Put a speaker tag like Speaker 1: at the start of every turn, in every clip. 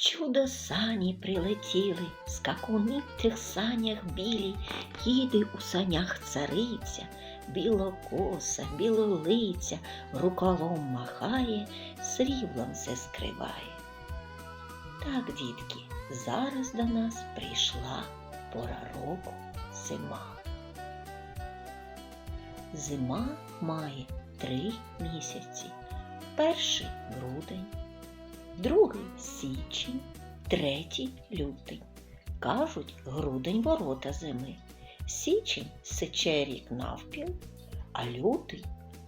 Speaker 1: Чудо сані прилетіли, скакуни в тих санях білі, їде у санях цариця, білокоса, білолиця, рукавом махає, сріблом все скриває. Так, дітки, зараз до нас прийшла пора року зима. Зима має три місяці. Перший грудень, другий січень, третій лютий. Кажуть, грудень ворота зими. Січень сече рік навпіл, а лютий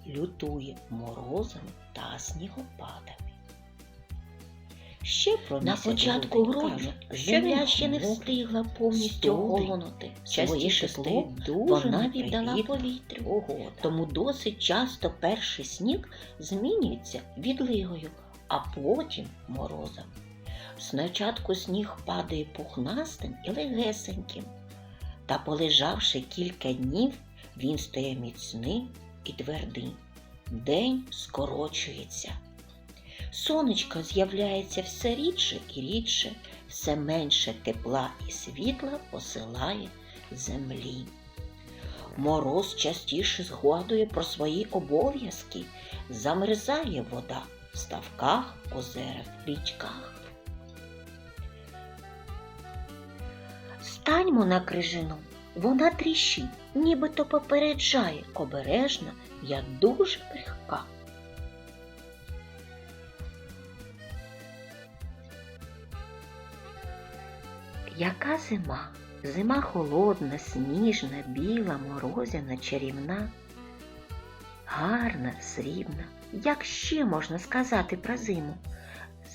Speaker 1: лютує морозами та снігопадами. Ще про
Speaker 2: На початку грудня земля ще не встигла повністю охолонути. Частіше
Speaker 1: тепло дуже
Speaker 2: вона віддала повітрю.
Speaker 1: Тому досить часто перший сніг змінюється відлигою, а потім морозом. Спочатку сніг падає пухнастим і легесеньким, та полежавши кілька днів, він стає міцним і твердим. День скорочується. Сонечко з'являється все рідше і рідше, все менше тепла і світла посилає землі. Мороз частіше згадує про свої обов'язки, замерзає вода в ставках, озерах, річках. Станьмо на крижину, вона тріщить, нібито попереджає обережно, я дуже крихка. Яка зима? Зима холодна, сніжна, біла, морозяна, чарівна, гарна, срібна. Як ще можна сказати про зиму?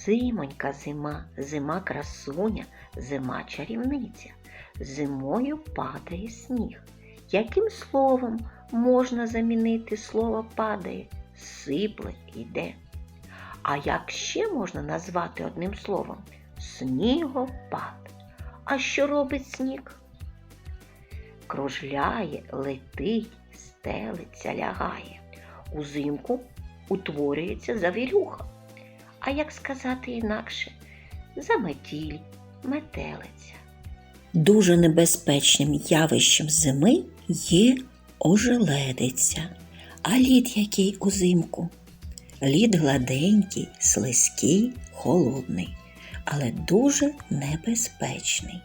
Speaker 1: Зимонька зима, зима красуня, зима чарівниця. Зимою падає сніг. Яким словом можна замінити слово падає? Сипле йде. А як ще можна назвати одним словом? Снігопад. А що робить сніг? Кружляє, летить, стелиться, лягає. Узимку утворюється завірюха. А як сказати інакше? Заметіль, метелиця. Дуже небезпечним явищем зими є ожеледиця. А лід який узимку? Лід гладенький, слизький, холодний але дуже небезпечний.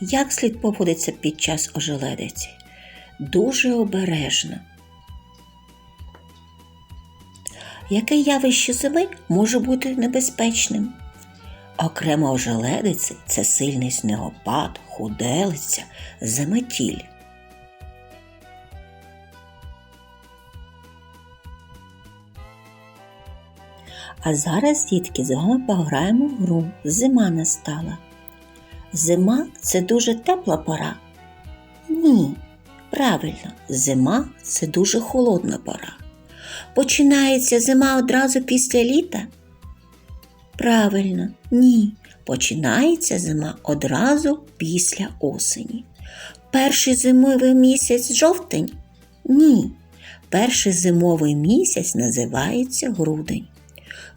Speaker 1: Як слід поводиться під час ожеледиці? Дуже обережно. Яке явище зими може бути небезпечним? Окремо ожеледиці це сильний снегопад, худелиця, заметіль. А зараз, дітки, з вами пограємо в гру. Зима настала. Зима це дуже тепла пора. Ні, правильно, зима це дуже холодна пора. Починається зима одразу після літа? Правильно, ні. Починається зима одразу після осені. Перший зимовий місяць жовтень? Ні. Перший зимовий місяць називається грудень.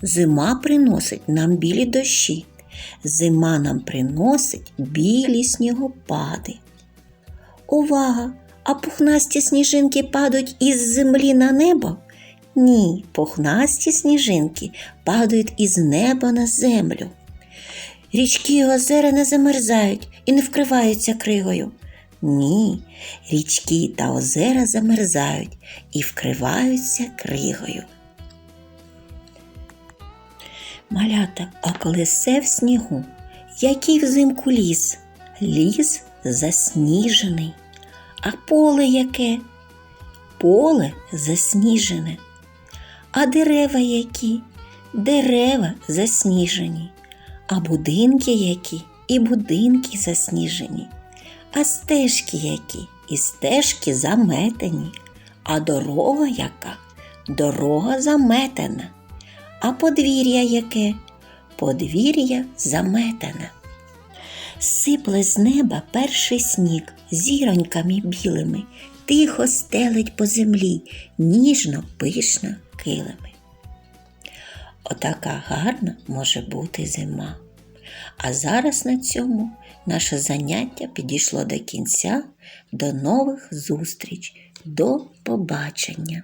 Speaker 1: Зима приносить нам білі дощі. Зима нам приносить білі снігопади. Увага! А пухнасті сніжинки падають із землі на небо? Ні, пухнасті сніжинки падають із неба на землю. Річки і озера не замерзають і не вкриваються кригою. Ні, річки та озера замерзають і вкриваються кригою. Малята, а коли все в снігу, який взимку ліс? Ліс засніжений. А поле яке? Поле засніжене. А дерева які? Дерева засніжені. А будинки які? І будинки засніжені. А стежки які? І стежки заметені. А дорога яка? Дорога заметена. А подвір'я яке? Подвір'я заметане. Сипле з неба перший сніг зіроньками білими, тихо стелить по землі, ніжно, пишно килими. Отака гарна може бути зима. А зараз на цьому наше заняття підійшло до кінця. До нових зустріч. До побачення!